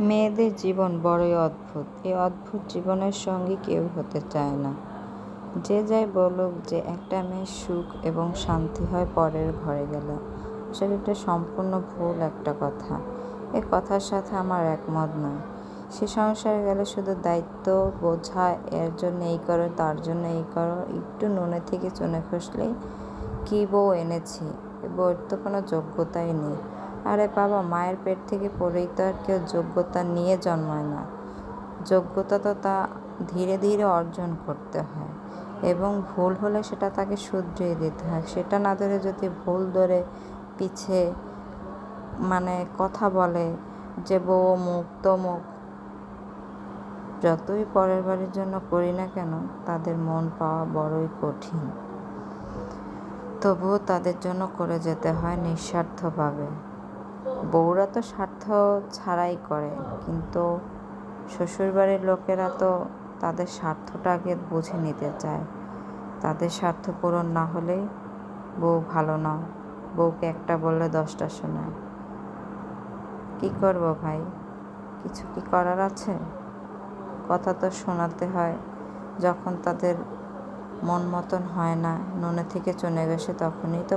মেয়েদের জীবন বড়ই অদ্ভুত। এই অদ্ভুত জীবনের সঙ্গে কেউ হতে চায় না। যে যাই বলুক যে একটা মেয়ের সুখ এবং শান্তি হয় পরের ঘরে গেলে। আসলে এটা সম্পূর্ণ ভুল একটা কথা। এ কথার সাথে আমার একমত নয়। সে সংসারে গেলে শুধু দায়িত্ব বোঝা, এর জন্য এই করো, তার জন্য এই করো, একটু নুনে থেকে চুনে খসলেই কী বউ এনেছি? এ বউয়ের তো কোনো যোগ্যতাই নেই। আরে বাবা, মায়ের পেট থেকে পড়েই তো আর কেউ যোগ্যতা নিয়ে জন্মায় না। যোগ্যতা তো তা ধীরে ধীরে অর্জন করতে হয় এবং ভুল হলে সেটা তাকে শুধরিয়ে দিতে হয়। সেটা না ধরে যদি ভুল ধরে পিছে মানে কথা বলে যে বউ মুখ তমুক, যতই পরের বাড়ির জন্য করি না কেন, তাদের মন পাওয়া বড়ই কঠিন। তবুও তাদের জন্য করে যেতে হয় নিঃস্বার্থভাবে। বউরা তো স্বার্থ ছাড়াই করে, কিন্তু শ্বশুরবাড়ির লোকেরা তো তাদের স্বার্থটাকে বুঝে নিতে চায়। তাদের স্বার্থ পূরণ না হলেই বউ ভালো না। বউকে একটা বললে দশটা শোনায়। কি করব ভাই? কিছু কি করার আছে? কথা তো শোনাতে হয়। যখন তাদের মন মতন হয় না, নুনে থেকে চলে গেছে তখনই তো